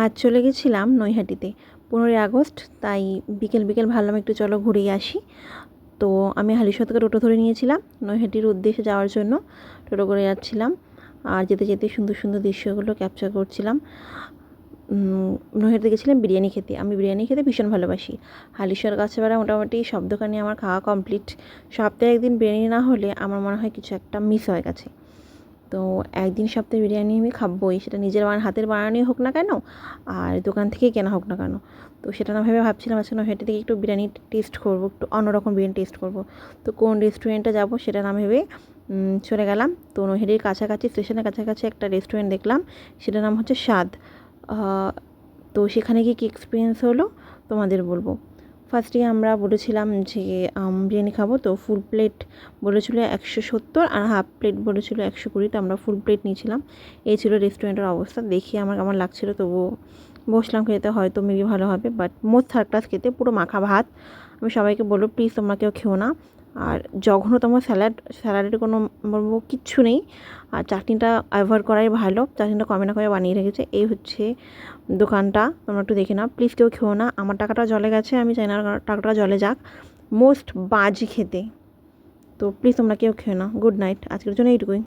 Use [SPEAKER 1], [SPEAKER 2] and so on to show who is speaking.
[SPEAKER 1] আজ চলে গেছিলাম নৈহাটিতে। পনেরোই আগস্ট, তাই বিকেল বিকেল ভাবলাম একটু চলো ঘুরেই আসি। তো আমি হালিশহর থেকে টোটো ধরে নিয়েছিলাম নৈহাটির উদ্দেশ্যে যাওয়ার জন্য। টোটো করে যাচ্ছিলাম আর যেতে যেতে সুন্দর সুন্দর দৃশ্যগুলো ক্যাপচার করছিলাম। নৈহাটিতে গেছিলাম বিরিয়ানি খেতে। আমি বিরিয়ানি খেতে ভীষণ ভালোবাসি। হালিশহর কাছেপাড়া মোটামুটি সব দোকানে আমার খাওয়া কমপ্লিট সপ্তাহে একদিন বিরিয়ানি না হলে আমার মনে হয় কিছু একটা মিস হয়ে গেছে। তো একদিন সপ্তাহে বিরিয়ানি আমি খাবই, সেটা নিজের হাতের বানানোই হোক না কেন, আর দোকান থেকেই কেনা হোক না কেন। তো সেটা না ভেবে ভাবছিলাম আজকে নৈহাটি থেকে একটু বিরিয়ানি টেস্ট করব, একটু অন্যরকম বিরিয়ানি টেস্ট করব। তো কোন রেস্টুরেন্টে যাব সেটা না ভেবে চলে গেলাম। তো নৈহাটির কাছাকাছি স্টেশনের কাছাকাছি একটা রেস্টুরেন্ট দেখলাম, সেটার নাম হচ্ছে স্বাদ। তো সেখানে গিয়ে কী এক্সপিরিয়েন্স হলো, তোমাদের বলব। ফার্স্টে আমরা বলেছিলাম যে বিরিয়ানি খাব। তো ফুল প্লেট বলেছিল একশো সত্তর আর হাফ প্লেট বলেছিল একশো কুড়ি। তো আমরা ফুল প্লেট নিয়েছিলাম। এই ছিল রেস্টুরেন্টের অবস্থা। দেখি আমার কেমন লাগছিল। তবু বসলাম খেতে, হয়তো মেবি ভালো হবে। বাট মোট থার্ড ক্লাস খেতে পুরো মাখা ভাত। আমি সবাইকে বলব প্লিজ তোমরা কেউ খেও না। আর জঘন্যতম স্যালাড, স্যালাডের কোনো বলব কিচ্ছু নেই। আর চাটনিটা অ্যাভয়েড করাই ভালো, চাটনিটা কমে না কমে বানিয়ে রেখেছে। এই হচ্ছে দোকানটা, তোমরা একটু দেখে নাও। প্লিজ কেউ খেও না। আমার টাকাটা জলে গেছে, আমি চাই না টাকাটা জলে যাক। মোস্ট বাজি খেতে। তো প্লিজ তোমরা কেউ খেও না। গুড নাইট আজকের জন্য এইটুকুই।